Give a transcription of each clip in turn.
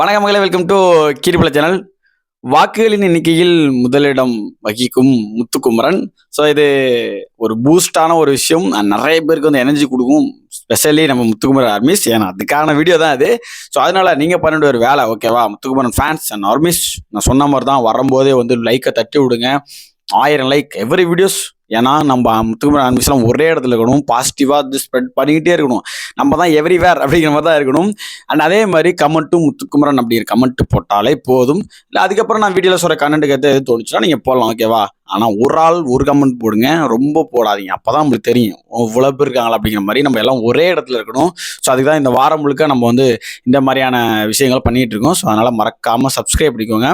வணக்கம் மகளே welcome to கீரிபல சேனல். வாக்குகளின் எண்ணிக்கையில் முதலிடம் வகிக்கும் முத்துக்குமரன். ஸோ இது ஒரு பூஸ்டான ஒரு விஷயம். நிறைய பேருக்கு வந்து எனர்ஜி கொடுக்கும் ஸ்பெஷலி நம்ம முத்துக்குமரன் ஆர்மிஸ் ஏன்னா அதுக்கான வீடியோ தான் அது ஸோ அதனால நீங்கள் பண்ண ஒரு வேலை ஓகேவா முத்துக்குமரன் ஃபேன்ஸ் அண்ட் ஆர்மிஸ் நான் சொன்ன மாதிரி தான் வரும்போதே வந்து லைக்கை தட்டி விடுங்க. ஆயிரம் லைக் எவ்ரி வீடியோஸ் ஏன்னா நம்ம முத்துக்குமரன் ஆர்மிஸ்லாம் ஒரே இடத்துல இருக்கணும். பாசிட்டிவாக ஸ்ப்ரெட் பண்ணிக்கிட்டே இருக்கணும். நம்ம தான் எவ்ரிவேர் அப்படிங்கிற மாதிரி தான் இருக்கணும். அண்ட் அதே மாதிரி கமெண்ட்டும் முத்துக்குமரன் அப்படிங்கிற கமெண்ட் போட்டாலே போதும். இல்லை அதுக்கப்புறம் நான் வீடியோவில் சொல்கிற கமெண்ட்டுக்கு எது எது தோணுச்சுன்னா நீங்கள் போடலாம் ஓகேவா ஆனால் ஒரு ஆள் ஒரு கமெண்ட் போடுங்க. ரொம்ப போடாதீங்க. அப்போ தான் உங்களுக்கு தெரியும். இவ்வளோ பேர் இருக்காங்களா அப்படிங்கிற மாதிரி நம்ம எல்லாம் ஒரே இடத்துல இருக்கணும். ஸோ அதுக்கு தான் இந்த வாரம் முழுக்க நம்ம வந்து இந்த மாதிரியான விஷயங்கள் பண்ணிகிட்டு இருக்கோம். ஸோ அதனால் மறக்காமல் சப்ஸ்கிரைப் பண்ணிக்கோங்க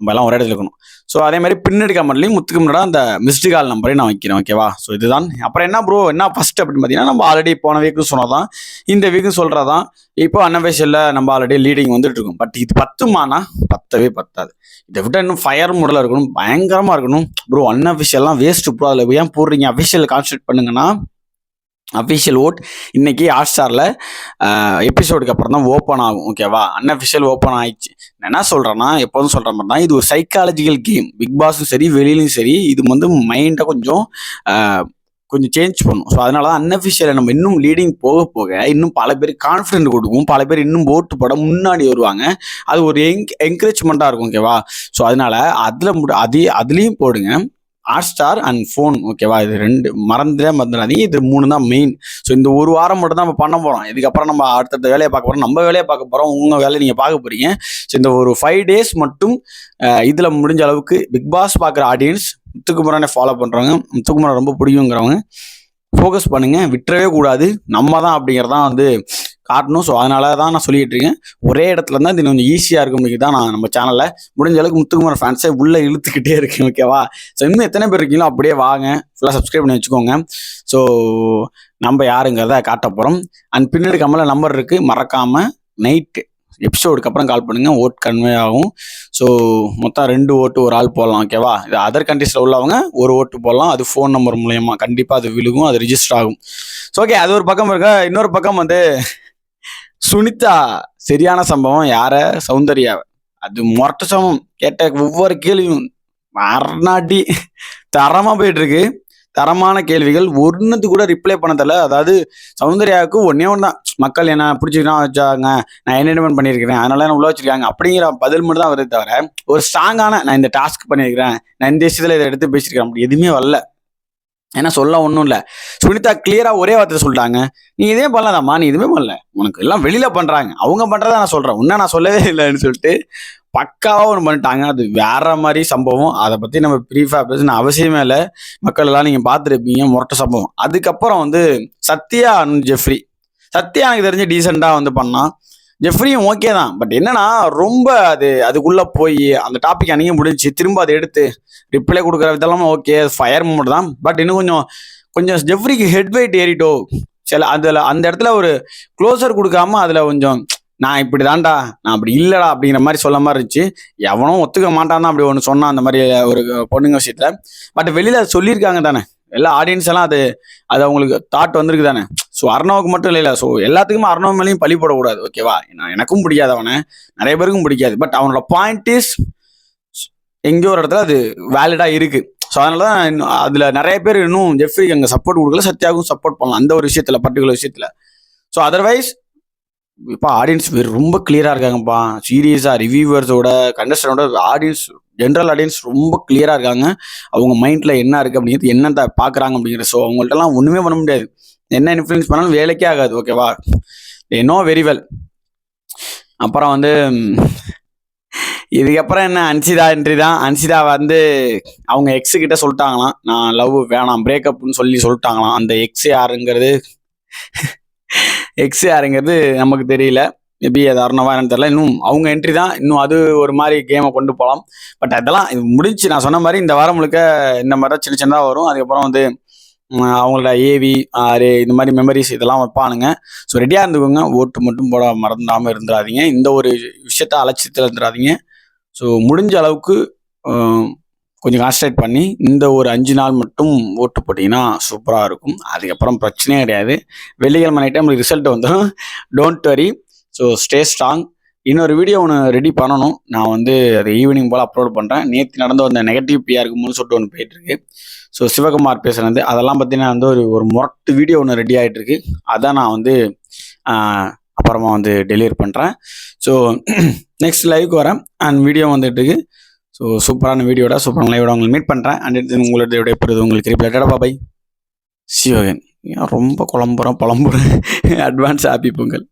நம்ம எல்லாம் ஒரே இடத்துல இருக்கணும். ஸோ அதே மாதிரி பின்னாடி கமெண்ட்லையும் முத்துக்கு முன்னாடி அந்த மிஸ்டு கால் நம்பரையும் நான் வைக்கிறேன் ஓகேவா ஸோ இதுதான். அப்புறம் என்ன ப்ரோ என்ன ஃபஸ்ட் அப்படின்னு பார்த்தீங்கன்னா நம்ம ஆல்ரெடி போன வீக்கும் சொன்னதான் இந்த வீக்கும் சொல்கிறதான் இப்போ அன்னவேஷனில் நம்ம ஆல்ரெடி லீடிங் வந்துட்டு இருக்கோம். பட் இது பத்துமானா? பத்தவே பத்தாது. இதை விட இன்னும் ஃபயர் மூடில் இருக்கணும். பயங்கரமாக இருக்கணும். ப்ரோ அன்அஃபிஷியல்லாம் வேஸ்ட்டு ப்ரோ அதில் ஏன் போடுறீங்க? அஃபிஷியல் கான்சன்ட்ரேட் பண்ணுங்கன்னா அஃபிஷியல் ஓட் இன்னைக்கு ஹாட் ஸ்டாரில் எபிசோடுக்கு அப்புறம் தான் ஓப்பன் ஆகும் ஓகேவா அன்அஃபிஷியல் ஓப்பன் ஆயிடுச்சு. நான் என்ன சொல்கிறேன்னா எப்போதும் சொல்கிற மாதிரி தான் இது ஒரு சைக்காலஜிக்கல் கேம் பிக் பாஸும் சரி வெளியிலும் சரி இது வந்து மைண்டை கொஞ்சம் கொஞ்சம் சேஞ்ச் பண்ணும். ஸோ அதனால தான் அன்அஃபிஷியலை நம்ம இன்னும் லீடிங் போக போக இன்னும் பல பேர் கான்ஃபிடென்ட் கொடுக்கும். பல பேர் இன்னும் ஓட்டு போட முன்னாடி வருவாங்க. அது ஒரு எங் என்கரேஜ்மெண்ட்டாக இருக்கும் ஓகேவா ஸோ அதனால அதில் முடி அதே அதுலேயும் போடுங்க. ஹாட் ஸ்டார் அண்ட் ஃபோன் ஓகேவா இது ரெண்டு மறந்துடே மறந்துடாதீங்க. இது மூணு தான் மெயின் ஸோ இந்த ஒரு வாரம் மட்டும் தான் நம்ம பண்ண போகிறோம் இதுக்கப்புறம் நம்ம அடுத்தடுத்த வேலையை பார்க்க போகிறோம் நம்ம வேலையை பார்க்க போகிறோம் உங்கள் வேலையை நீங்கள் பார்க்க போகிறீங்க ஸோ இந்த ஒரு ஃபைவ் டேஸ் மட்டும் இதில் முடிஞ்ச அளவுக்கு பிக் பாஸ் பார்க்குற ஆடியன்ஸ் முத்துக்குமரனை ஃபாலோ பண்ணுறவங்க முத்துக்குமரன் ரொம்ப பிடிக்குங்கிறவங்க ஃபோக்கஸ் பண்ணுங்கள் விட்டுறவே கூடாது. நம்ம தான் அப்படிங்கிறதான் வந்து காட்டணும். ஸோ அதனால தான் நான் சொல்லிட்டு இருக்கேன். ஒரே இடத்துல இருந்தால் இது கொஞ்சம் ஈஸியாக இருக்கும். இன்னைக்கு தான் நான் நம்ம சேனலில் முடிஞ்ச அளவுக்கு முத்துக்குமார் ஃபேன்ஸை உள்ளே இழுத்துக்கிட்டே இருக்கேன். ஓகேவா ஸோ இன்னும் எத்தனை பேர் இருக்கீங்களோ அப்படியே வாங்க. ஃபுல்லாக சப்ஸ்கிரைப் பண்ணி வச்சுக்கோங்க. ஸோ நம்ம யாருங்கிறத காட்ட போகிறோம் அண்ட் பின்னாடி கம்மல நம்பர் இருக்குது மறக்காமல் நைட்டு எபிசோடுக்கு அப்புறம் கால் பண்ணுங்க. ஓட் கன்வே ஆகும். ஸோ மொத்தம் ரெண்டு ஓட்டு ஒரு ஆள் போடலாம். ஓகேவா இது அதர் கண்ட்ரீஸில் உள்ளவங்க ஒரு ஓட்டு போடலாம். அது ஃபோன் நம்பர் மூலயமா. கண்டிப்பாக அது விழுகும். அது ரிஜிஸ்டர் ஆகும். ஸோ ஓகே அது ஒரு பக்கம் இருக்க? இன்னொரு பக்கம் வந்து சுனிதா சரியான சம்பவம். யார? சௌந்தர்யாவை. அது மொரட்ட சம்பவம். கேட்ட ஒவ்வொரு கேள்வியும் மரணாட்டி தரமா போயிட்டு இருக்கு தரமான கேள்விகள். ஒன்றுத்து கூட ரிப்ளை பண்ண அதாவது சௌந்தர்யாவுக்கு ஒன்னே ஒன்று தான் மக்கள் என்ன பிடிச்சிக்கலாம் வச்சாங்க. நான் என்டர்டைன்மெண்ட் பண்ணியிருக்கிறேன்? அதனால என்ன உள்ள வச்சிருக்காங்க? அப்படிங்கிற பதில் மட்டும் தான் வருது தவிர ஒரு ஸ்ட்ராங்கான நான் இந்த டாஸ்க் பண்ணியிருக்கிறேன். நான் இந்த விஷயத்தில் இதை எடுத்து பேசியிருக்கிறேன். அப்படி எதுவுமே வரல. ஏன்னா சொல்ல ஒன்றும் இல்லை. சுனிதா கிளியராக ஒரே வார்த்தை சொல்லிட்டாங்க. நீ இதே பண்ணலாதாம்மா நீ இதுவுமே பண்ணல. உனக்கு எல்லாம் வெளியில் பண்ணுறாங்க அவங்க பண்ணுறத நான் சொல்கிறேன் உன்ன நான் சொல்லவே இல்லைன்னு சொல்லிட்டு பக்காவாக ஒன்று பண்ணிட்டாங்க. அது வேற மாதிரி சம்பவம். அதை பற்றி நம்ம ப்ரீஃபாக பேசணும் அவசியமே இல்லை. மக்கள் எல்லாம் நீங்கள் பார்த்துருப்பீங்க. முரட்ட சம்பவம். அதுக்கப்புறம் வந்து சத்யா and ஜெஃப்ரி. சத்யா எனக்கு தெரிஞ்சு டீசெண்டாக வந்து பண்ணான். ஜெஃப்ரியும் ஓகே தான். பட் என்னன்னா ரொம்ப அது அதுக்குள்ளே போய் அந்த டாபிக் அன்னைக்கு முடிஞ்சு திரும்ப அதை எடுத்து ரிப்ளை கொடுக்குற விதெல்லாம் ஓகே ஃபயர் மூமெண்ட் தான். பட் இன்னும் கொஞ்சம் கொஞ்சம் ஜெஃப்ரிக்கு ஹெட் வெயிட் ஏறிட்டோ. சில அதில் அந்த இடத்துல ஒரு க்ளோசர் கொடுக்காம அதில் கொஞ்சம் நான் இப்படி தான்டா நான் அப்படி இல்லைடா அப்படிங்கிற மாதிரி சொல்ல மாதிரி இருந்துச்சு. எவனும் ஒத்துக்க மாட்டான் தான் அப்படி ஒன்று சொன்னான் அந்த மாதிரி ஒரு பொண்ணுங்க விஷயத்தில். பட் வெளியில் அது சொல்லியிருக்காங்க தானே. எல்லா ஆடியன்ஸ் எல்லாம் அது அது அவங்களுக்கு தாட் வந்திருக்கு தானே. ஸோ அர்ணவுக்கு மட்டும் இல்லை ஸோ எல்லாத்துக்குமே அர்ணவ் மேலேயும் பழி போடக்கூடாது. ஓகேவா நான் எனக்கும் பிடிக்காது அவனை. நிறைய பேருக்கும் பிடிக்காது. பட் அவனோட பாயிண்ட் இஸ் எங்கேயோ ஒரு இடத்துல அது வேலிடாக இருக்கு. ஸோ அதனால தான் இன்னும் அதில் நிறைய பேர் இன்னும் ஜெஃப்ரி அங்கே சப்போர்ட் கொடுக்கல. சத்யாவுக்கும் சப்போர்ட் பண்ணலாம். அந்த ஒரு விஷயத்தில் பர்டிகுலர் விஷயத்தில். ஸோ அதர்வைஸ் இப்போ ஆடியன்ஸ் ரொம்ப கிளியராக இருக்காங்கப்பா. சீரியஸாக ரிவ்யூவர்ஸோட கண்டஸ்டனோட ஆடியன்ஸ் ஜென்ரல் ஆடியன்ஸ் ரொம்ப கிளியராக இருக்காங்க. அவங்க மைண்டில் என்ன இருக்குது அப்படிங்கிறது என்னத்தை பார்க்குறாங்க அப்படிங்கிற ஸோ அவங்கள்ட்டலாம் ஒன்றுமே பண்ண முடியாது. என்ன இன்ஃப்ளூயன்ஸ் பண்ணாலும் வேலைக்கே ஆகாது ஓகேவா நோ வெரி வெல் அப்புறம் வந்து இதுக்கப்புறம் என்ன அன்சிதா என்ட்ரி தான் அன்சிதா வந்து அவங்க எக்ஸு கிட்ட சொல்லிட்டாங்களாம். நான் லவ் வேணாம் பிரேக்கப்னு சொல்லி சொல்லிட்டாங்களாம். அந்த எக்ஸ் யாருங்கிறது எக்ஸ் யாருங்கிறது நமக்கு தெரியல. மேபி அது அருணவா என்னன்னு தெரியல. இன்னும் அவங்க என்ட்ரி தான். இன்னும் அது ஒரு மாதிரி கேமை கொண்டு போகலாம் பட் அதெல்லாம் இது முடிஞ்சு நான் சொன்ன மாதிரி இந்த வாரம் முழுக்க இந்த மாதிரி தான் சின்ன சின்னதாக வரும். அதுக்கப்புறம் வந்து அவங்களோட ஏவி ஆறு இந்த மாதிரி மெமரிஸ் இதெல்லாம் வைப்பானுங்க. ஸோ ரெடியாக இருந்துக்கோங்க. ஓட்டு மட்டும் போட மறந்துடாமல் இருந்துடாதீங்க இந்த ஒரு விஷயத்த அலட்சியத்தில் இருந்துடாதீங்க ஸோ முடிஞ்ச அளவுக்கு கொஞ்சம் கான்சன்ட்ரேட் பண்ணி இந்த ஒரு அஞ்சு நாள் மட்டும் ஓட்டு போட்டிங்கன்னா சூப்பராக இருக்கும். அதுக்கப்புறம் பிரச்சனையே கிடையாது. வெள்ளிக்கிழமை நைட்டு நம்மளுக்கு ரிசல்ட் வந்துடும் don't worry so stay strong இன்னொரு வீடியோ ஒன்று ரெடி பண்ணணும். நான் வந்து அது ஈவினிங் போல் அப்லோட் பண்ணுறேன் நேற்று நடந்து வந்த நெகட்டிவ் பிஆருக்கு முன்னு சொல்லிட்டு ஒன்று போயிட்டுருக்கு ஸோ சிவகுமார் பேசுனது அதெல்லாம் பார்த்தீங்கன்னா வந்து ஒரு ஒரு முரட்டு வீடியோ ஒன்று ரெடி ஆகிட்டு இருக்கு அதான் நான் வந்து அப்புறமா வந்து டெலிவரி பண்ணுறேன் ஸோ நெக்ஸ்ட் லைவுக்கு வரேன். அண்ட் வீடியோ வந்துட்டு இருக்கு. ஸோ சூப்பரான வீடியோட சூப்பரான லைவோட உங்களை மீட் பண்ணுறேன் அண்ட் உங்களோட விடைபெறுது உங்களுக்கு ரிப்ளேட்டடா பாபாய் சிவகன் ஏன் ரொம்ப குழம்புறோம் புலம்புறேன் அட்வான்ஸ் ஹாப்பி பொங்கல்.